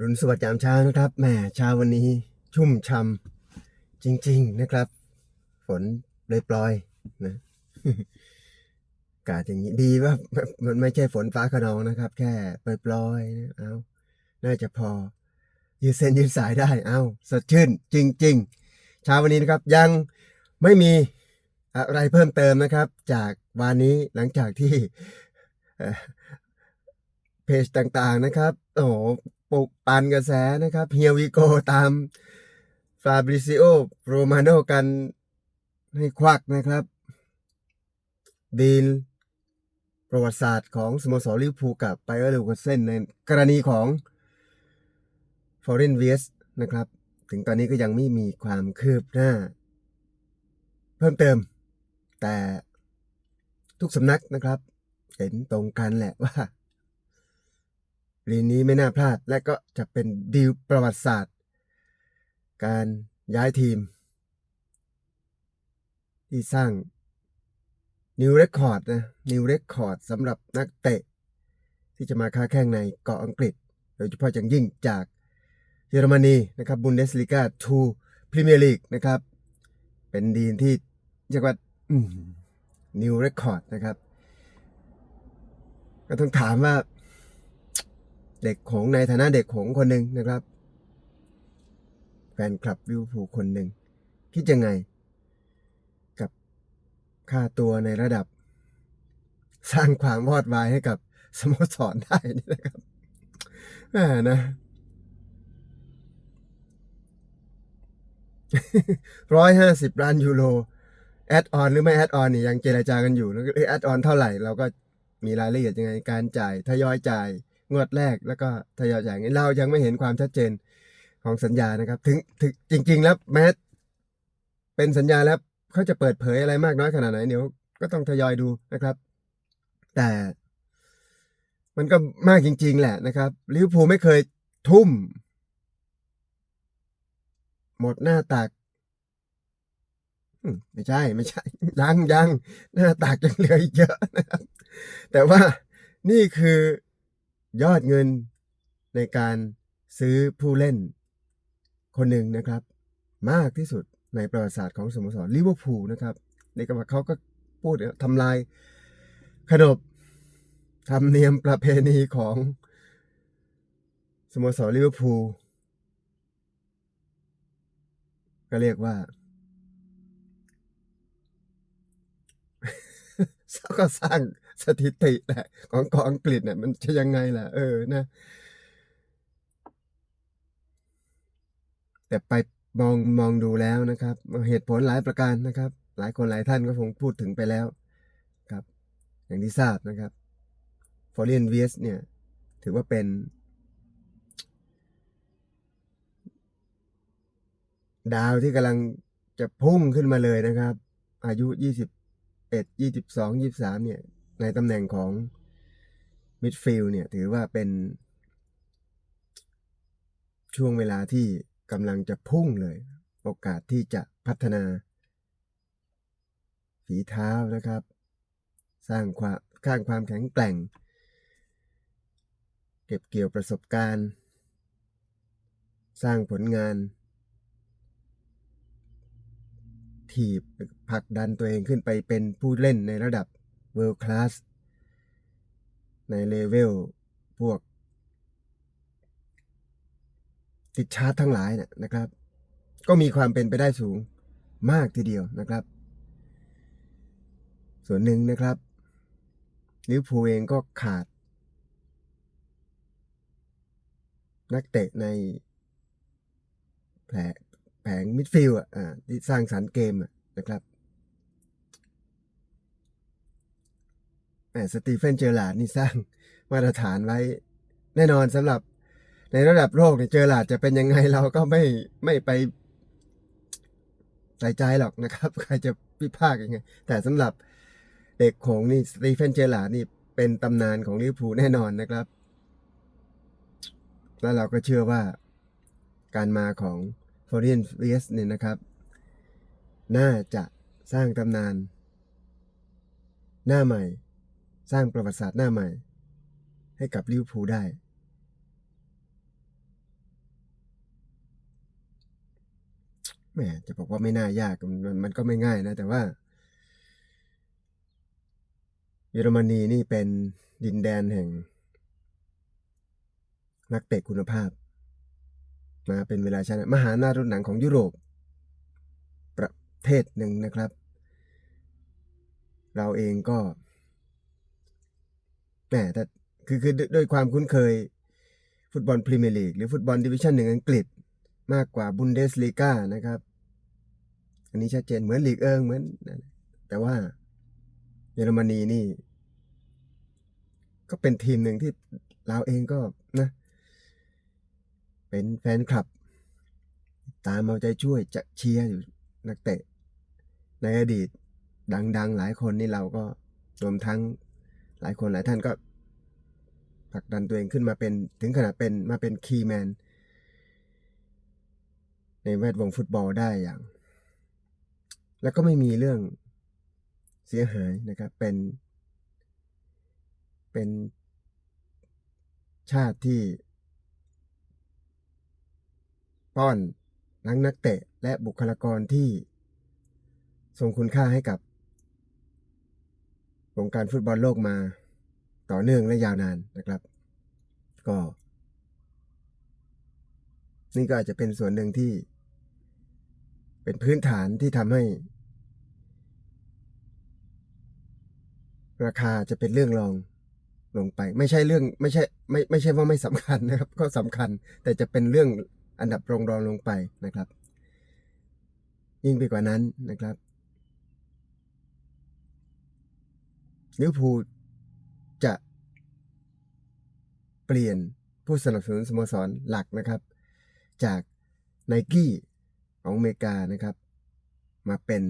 รุณสวัสดิ์ยามเช้านะครับแหมเช้าวันนี้ชุ่มช่ำจริง ๆนะครับ ฝนปลยปลอยๆนะอากาศอย่างนี้ดีว่ามันไม่ใช่ฝนฟ้าขนองนะครับ แค่ปลอยๆนะเอาน่าจะพอ ยืดเส้นยืดสายได้เอาสดชื่น จริง ๆ เช้าวันนี้นะครับยังไม่มีอะไรเพิ่มเติมนะครับ จากวันนี้หลังจากที่เพจต่างๆนะครับ โอ้ ปลุกปั่นกระแสนะครับเฮียวิโกตามฟาบริซิโอโรมาโนกันให้ควักนะครับดีนประวัติศาสตร์ของสโมสรลิเวอร์พูลกับไบเออร์เลวเซนในกรณีของฟอร์เรนเวสนะครับ ถึงตอนนี้ก็ยังไม่มีความคืบหน้า เพิ่มเติม แต่ทุกสำนักนะครับ เห็นตรงกันแหละว่า ลีนนี้ไม่น่าพลาด และก็จะเป็นดีลประวัติศาสตร์ การย้ายทีม ที่สร้างนิวเรคคอร์ดนะนิวเรคคอร์ดสำหรับนักเตะ ที่จะมาค้าแข่งในเกาะอังกฤษ โดยเฉพาะอย่างยิ่งจากเยอรมนีนะครับบุนเดสลิกาทูพรีเมียร์ลีกนะครับ เป็นดีลที่เรียกว่านิวเรคคอร์ดนะครับ ก็ต้องถามว่า เด็กของในฐานะเด็กของคนหนึ่งนะครับ แฟนคลับลิเวอร์พูลคนหนึ่งคิดยังไง กับค่าตัวในระดับ สร้างความวอดวายให้กับสโมสรได้นี่นะครับแหมนะร้อยห้าสิบล้านยูโรแอดออนหรือไม่แอดออนนี่ยังเจรจากันอยู่นะแอดออนเท่าไหร่เราก็มีรายละเอียดยังไงการจ่ายทยอยจ่าย งวดแรกแล้วก็ทยอยจ่ายเงินเรายังไม่เห็นความชัดเจนของสัญญานะครับ ถึงถึงจริง ๆ แล้วแม้เป็นสัญญาแล้วเขาจะเปิดเผยอะไรมากน้อยขนาดไหนเดี๋ยวก็ต้องทยอยดูนะครับ แต่มันก็มากจริง ๆ แหละนะครับลิเวอร์พูลไม่เคยทุ่ม หมดหน้าตักอืมไม่ใช่ไม่ใช่ยังยังหน้าตักยังเหลืออีกเยอะนะครับ แต่ว่านี่คือ ยอดเงินในการซื้อผู้เล่น คนหนึ่งนะครับ มากที่สุดในประวัติศาสตร์ของสโมสรลิเวอร์พูลนะครับในกรรมเขาก็พูดทำลายขนบธรรมเนียมประเพณีของสโมสรลิเวอร์พูลก็เรียกว่าก็สร้าง สถิติแหละของกองอังกฤษเนี่ยมันจะยังไงล่ะ เออนะ แต่ไปมองมองดูแล้วนะครับ เหตุผลหลายประการนะครับ หลายคนหลายท่านก็คงพูดถึงไปแล้วครับ อย่างที่ทราบนะครับฟอร์เรนเวสเนี่ย ถือว่าเป็น ดาวที่กำลังจะพุ่งขึ้นมาเลยนะครับ อายุ 21 22 23เนี่ย ในตำแหน่งของมิดฟิลด์เนี่ยถือว่าเป็น ช่วงเวลาที่กำลังจะพุ่งเลย โอกาสที่จะพัฒนาฝีเท้านะครับ สร้างความข้างความแข็งแกร่ง เก็บเกี่ยวประสบการณ์ สร้างผลงาน ถีบผลักดันตัวเองขึ้นไปเป็นผู้เล่นในระดับ World Class ในเลเวลพวก ติดชาร์ตทั้งหลายนะนะครับ ก็มีความเป็นไปได้สูงมากทีเดียวนะครับ ส่วนหนึ่งนะครับลิเวอร์พูลเองก็ขาด นักเตะในแผลแผงมิดฟิลด์อะที่สร้างสรรค์เกมนะครับ แหมสตีเฟนเจอร์ลาดนี่สร้างมาตรฐานไว้ แน่นอนสำหรับในระดับโลกเนี่ยเจอร์ลาดจะเป็นยังไงเราก็ไม่ไม่ไปใส่ใจหรอกนะครับ ใครจะวิพากษ์ยังไง แต่สำหรับเด็กของนี่สตีเฟนเจอร์ลาดนี่เป็นตำนานของลิเวอร์พูลแน่นอนนะครับ แล้วเราก็เชื่อว่าการมาของฟอร์เรนเวสเนี่ยนะครับ น่าจะสร้างตำนาน หน้าใหม่ สร้างประวัติศาสตร์หน้าใหม่ ให้กับลิเวอร์พูลได้ แหมจะบอกว่าไม่น่ายากมันมันก็ไม่ง่ายนะ แต่ว่า เยอรมนีนี่เป็นดินแดนแห่ง นักเตะคุณภาพ มาเป็นเวลาชานะมหาหน้ารุ่นหนังของยุโรป ประเทศหนึ่งนะครับ เราเองก็ แหมแต่คือคือด้วยความคุ้นเคย ฟุตบอลพรีเมียร์ลีกหรือฟุตบอลดิวิชั่นหนึ่งอังกฤษ มากกว่าบุนเดสลีกานะครับ อันนี้ชัดเจนเหมือนลีกเอิงเหมือน แต่ว่าเยอรมนีนี่ ก็เป็นทีมหนึ่งที่เราเองก็นะ เป็นแฟนคลับ ตามเอาใจช่วยจะเชียร์อยู่นักเตะ ในอดีตดัง ๆ หลายคนนี่เราก็รวมทั้ง หลายคนหลายท่านก็ผลักดันตัวเองขึ้นมาเป็นถึงขนาดเป็นมาเป็นคีย์แมนในแวดวงฟุตบอลได้อย่าง แล้วก็ไม่มีเรื่องเสียหายนะครับ เป็น เป็นชาติที่ ป้อนนักนักเตะและบุคลากรที่ทรงคุณค่าให้กับ วงการฟุตบอลโลกมาต่อเนื่องและยาวนานนะครับ ก็ นี่ก็อาจจะเป็นส่วนหนึ่งที่ เป็นพื้นฐานที่ทำให้ ราคาจะเป็นเรื่องรองลงไป ไม่ใช่เรื่องไม่ใช่ไม่ไม่ใช่ว่าไม่สำคัญนะครับ ก็สำคัญแต่จะเป็นเรื่องอันดับรองรองลงไปนะครับ ยิ่งไปกว่านั้นนะครับ ลิเวอร์พูลจะเปลี่ยนผู้สนับสนุนสโมสรหลักนะครับ จากไนกี้ของอเมริกานะครับ มาเป็น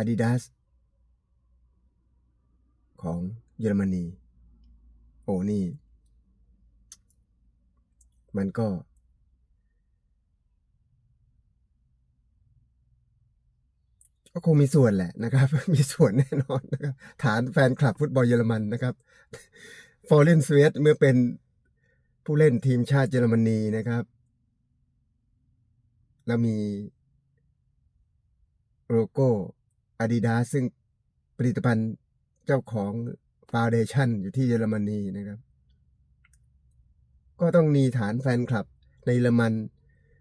Adidas ของเยอรมนี โอ้นี่ มันก็ ก็คงมีส่วนแหละนะครับ มีส่วนแน่นอนนะครับ ฐานแฟนคลับฟุตบอลเยอรมันนะครับฟอร์เรนสเวตเมื่อเป็นผู้เล่นทีมชาติเยอรมนีนะครับ แล้วมีโลโก้ Adidas ซึ่งผลิตภัณฑ์เจ้าของฟาวเดชันอยู่ที่เยอรมนีนะครับ ก็ต้องมีฐานแฟนคลับในเยอรมัน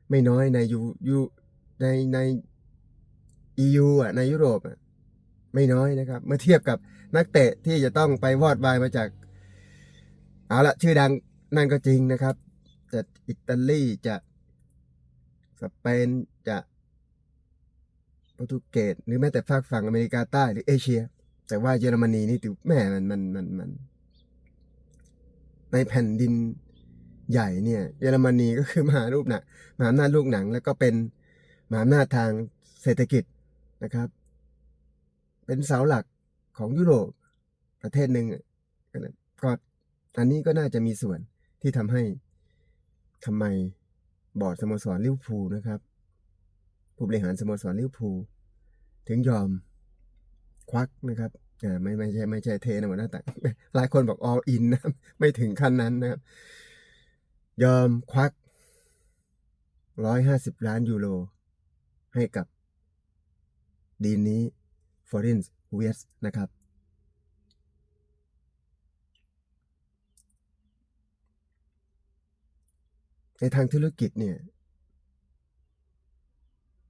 ไม่น้อยในยูยูในใน EU อะในยุโรปอะไม่น้อยนะครับ เมื่อเทียบกับนักเตะที่จะต้องไปวอดวายมาจาก เอาละชื่อดังนั่นก็จริงนะครับ จะอิตาลีจะสเปนจะโปรตุเกสหรือแม้แต่ภาคฝั่งอเมริกาใต้หรือเอเชีย แต่ว่าเยอรมนีนี่ถือแม่มันมันมันมัน ในแผ่นดินใหญ่เนี่ยเยอรมนีก็คือมหารูปหนักมหาอำนาจลูกหนัง แล้วก็เป็นมหาอำนาจทางเศรษฐกิจ นะครับ เป็นเสาหลักของยุโรปประเทศหนึ่งก็อันนี้ก็น่าจะมีส่วนที่ทำให้ทำไมบอร์ดสโมสรลิเวอร์พูลนะครับ ผู้บริหารสโมสรลิเวอร์พูลถึงยอมควักนะครับไม่ไม่ใช่ไม่ใช่เทนะหมดหน้าตักหลายคนบอก all in นะไม่ถึงขั้นนั้นนะครับ ยอมควักร้อยห้าสิบล้านยูโร ให้กับ ดีนนี้ฟอร์เรนส์เวสนะครับ ในทางธุรกิจเนี่ย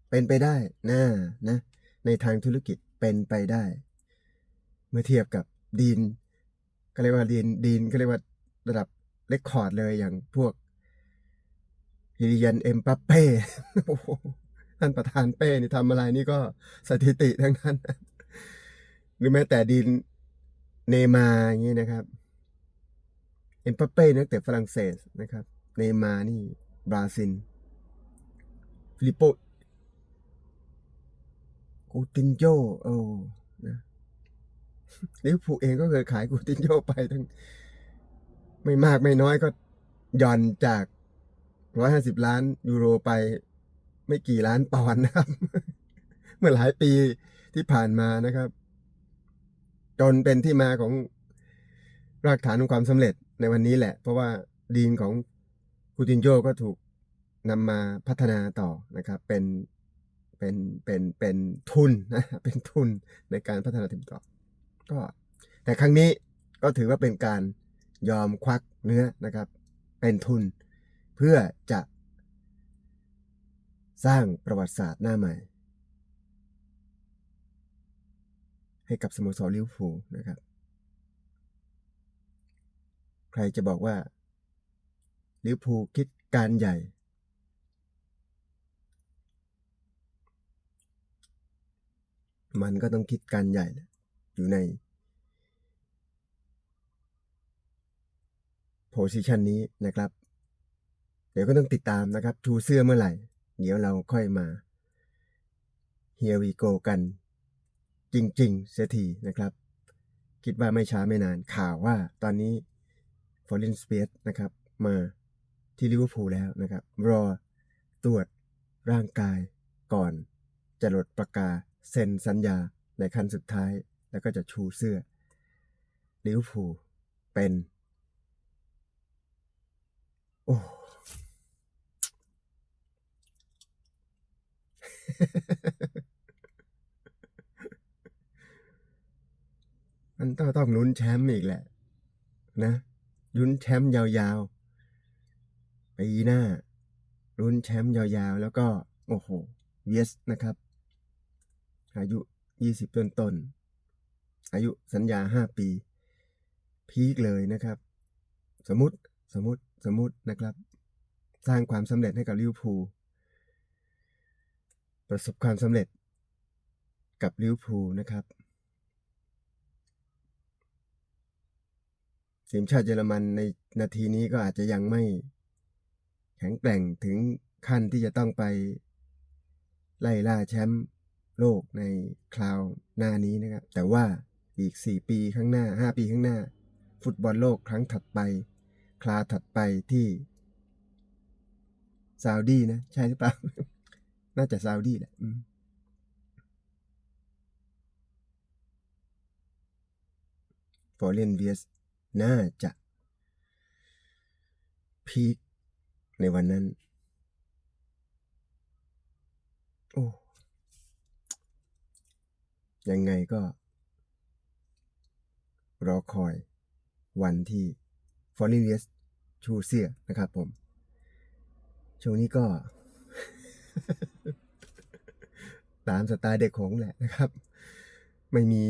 เป็นไปได้นะนะ ในทางธุรกิจเป็นไปได้ เมื่อเทียบกับดีน ก็เรียกว่าดีนดีนก็เรียกว่าระดับเลคคอร์ดเลยอย่างพวกฮิริยันเอ็มปัปเป้โอ้ ท่านประธานเป้นี่ทำอะไรนี่ก็สถิติทั้งนั้น หรือแม้แต่ดีนเนมาอย่างนี้นะครับ เอ็มปัปเป้นักเตะฝรั่งเศสนะครับ เนมานี่บราซิลฟิลิปโปกูตินโยโอ้นะลิเวอร์พูลเองก็เคยขายกูตินโยไปทั้ง ไม่มากไม่น้อยก็ย่อนจากร้อยห้าสิบล้านยูโรไป ไม่กี่ล้านปอนด์นะครับ เมื่อหลายปีที่ผ่านมานะครับ จนเป็นที่มาของรากฐานของความสำเร็จในวันนี้แหละ เพราะว่าดีนของคูตินโยก็ถูกนำมาพัฒนาต่อนะครับ เป็นเป็นเป็นเป็นทุนนะเป็นทุนในการพัฒนาทีมต่อ ก็ แต่ครั้งนี้ก็ถือว่าเป็นการยอมควักเนื้อนะครับ เป็นทุนเพื่อจะ สร้างประวัติศาสตร์หน้าใหม่ ให้กับสโมสรลิเวอร์พูลนะครับ ใครจะบอกว่าลิเวอร์พูลคิดการใหญ่ มันก็ต้องคิดการใหญ่แหละอยู่ในโพสิชันนี้นะครับ เดี๋ยวก็ต้องติดตามนะครับชูเสื้อเมื่อไหร่ เดี๋ยวเราค่อยมา Here we go กัน จริง ๆ เสียทีนะครับ คิดว่าไม่ช้าไม่นานข่าวว่าตอนนี้ฟอร์เรนสเปียสนะครับมาที่ลิเวอร์พูลแล้วนะครับ รอตรวจร่างกายก่อนจะหลดประกาเซ็นสัญญาในขั้นสุดท้าย แล้วก็จะชูเสื้อลิเวอร์พูลเป็น โอ้ มันต้องต้องลุ้นแชมป์อีกแหละ นะลุ้นแชมป์ยาวๆปีหน้าลุ้นแชมป์ยาวๆ แล้วก็ โอ้โหเวสนะครับ อายุยี่สิบต้นต้นๆอายุสัญญาห้าปี พีคเลยนะครับ สมมติสมมติสมมตินะครับ สร้างความสำเร็จให้กับลิวพู ประสบความสำเร็จกับลิเวอร์พูลนะครับ ทีมชาติเยอรมันในนาทีนี้ก็อาจจะยังไม่แข็งแกร่งถึงขั้นที่จะต้องไปไล่ล่าแชมป์โลกในคราวหน้านี้นะครับ แต่ว่าอีก 4 ปีข้างหน้า 5 ปีข้างหน้า ฟุตบอลโลกครั้งถัดไป คลาถัดไปที่ซาอุดีนะ ใช่หรือเปล่า น่าจะซาอุดีแหละอืมฟอร์เรนเวียสน่าจะพีคในวันนั้น โอ้ ยังไงก็ รอคอยวันที่ฟอร์ r ิ n เ i สชูเสื้อนะครับผม ช่วงนี้ก็ ตามสไตล์เด็กของแหละนะครับ ไม่มี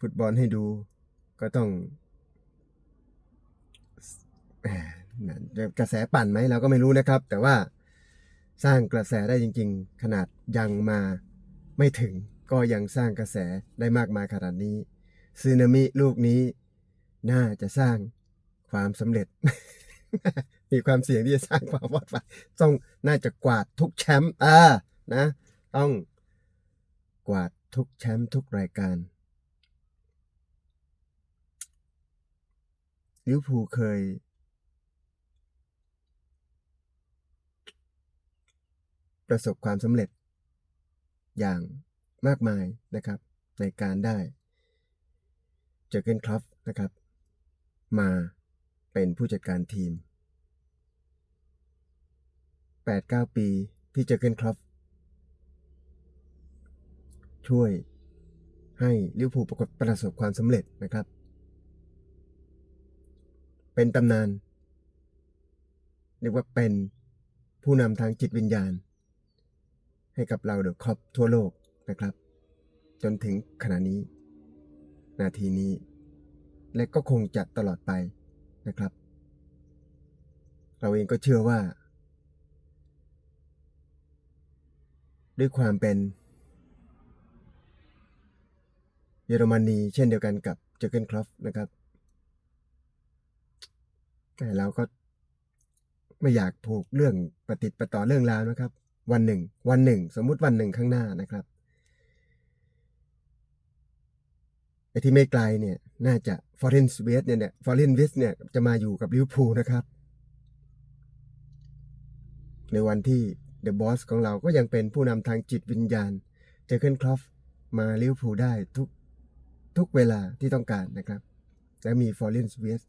ฟุตบอลให้ดู ก็ต้องแหมจะกระแสปั่นไหมเราก็ไม่รู้นะครับ แต่ว่าสร้างกระแสได้จริง ๆ ขนาดยังมาไม่ถึงก็ยังสร้างกระแสได้มากมายขนาดนี้ซึนามิลูกนี้น่าจะสร้างความสำเร็จ มีความเสี่ยงที่จะสร้างความวอดวายต้องน่าจะกวาดทุกแชมป์อ่านะ ต้อง กวาดทุกแชมป์ทุกรายการลิวพูเคย ประสบความสำเร็จ อย่างมากมายนะครับ ในการได้เจอเกนครอฟนะครับ มาเป็นผู้จัดการทีม 8-9 ปีที่เจอเกนครอฟ ช่วยให้ลิเวอร์พูลประสบความสำเร็จนะครับ เป็นตำนาน เรียกว่าเป็นผู้นำทางจิตวิญญาณ ให้กับเราเดอะครอปทั่วโลกนะครับ จนถึงขณะนี้ นาทีนี้ และก็คงจะตลอดไปนะครับ เราเองก็เชื่อว่า ด้วยความเป็น เยอรมนีเช่นเดียวกันกับเจอเกนครอฟนะครับแต่เราก็ไม่อยากผูกเรื่องปฏิติดประต่อเรื่องราวนะครับ วันหนึ่ง วันหนึ่ง สมมุติวันหนึ่งข้างหน้านะครับไอ้ที่ไม่ไกลเนี่ย น่าจะฟอร์เรนสเวสเนี่ยเนี่ยฟอร์เรนวิสเนี่ยจะมาอยู่กับลิเวอร์พูลนะครับ ในวันที่เดอะบอสของเราก็ยังเป็นผู้นำทางจิตวิญญาณเจอเกนครอฟมาลิเวอร์พูลได้ทุก ทุกเวลาที่ต้องการนะครับ และมีฟอร์เรนสเวส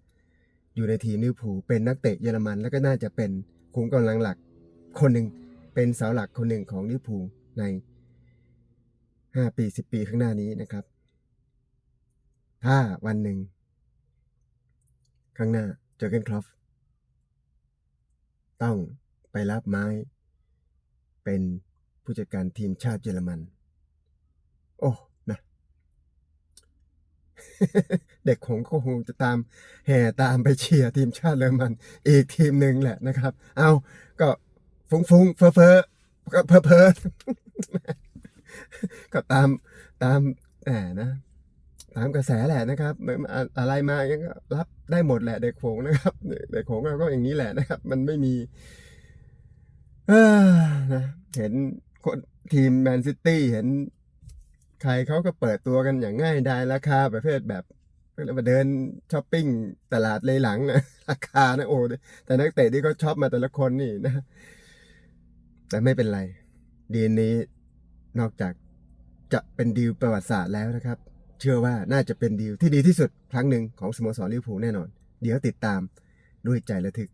อยู่ในทีมลิวพูเป็นนักเตะเยอรมัน แล้วก็น่าจะเป็นคุมกำลังหลักคนหนึ่งเป็นเสาหลักคนหนึ่งของลิวพูในห้าปีสิบปีข้างหน้านี้นะครับ ถ้าวันหนึ่ง ข้างหน้าเจอเกนครอฟต้องไปรับไม้ เป็นผู้จัดการทีมชาติเยอรมัน โอ้ เด็กของก็คงจะตามแห่ตามไปเชียร์ทีมชาติเยอรมัน อีกทีมหนึ่งแหละนะครับ เอาก็ฟุ้งฟุ้งๆเฟอเฟอก็เพอเพอก็ตามตามแหมนะตามกระแสแหละนะครับอะไรมาองก็รับได้หมดแหละเด็กโขงนะครับ เด็กโขงเราก็อย่างนี้แหละนะครับ มันไม่มีเออนะเห็นคนทีมแมนซิตี้เห็น ใครเขาก็เปิดตัวกันอย่างง่ายดายราคาประเภทแบบมาเดินช้อปปิ้งตลาดเลยหลังนะราคานะโอ้แต่นักเตะที่เขาช็อปมาแต่ละคนนี่นะ แต่ไม่เป็นไรดีนี้นอกจากจะเป็นดีลประวัติศาสตร์แล้วนะครับ เชื่อว่าน่าจะเป็นดีลที่ดีที่สุดครั้งหนึ่งของสโมสรลิเวอร์พูลแน่นอน เดี๋ยวติดตามด้วยใจระทึก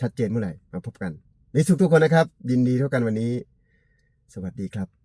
ชัดเจนเมื่อไหร่มาพบกัน มีสุขทุกคนนะครับ ยินดีเท่ากันวันนี้ สวัสดีครับ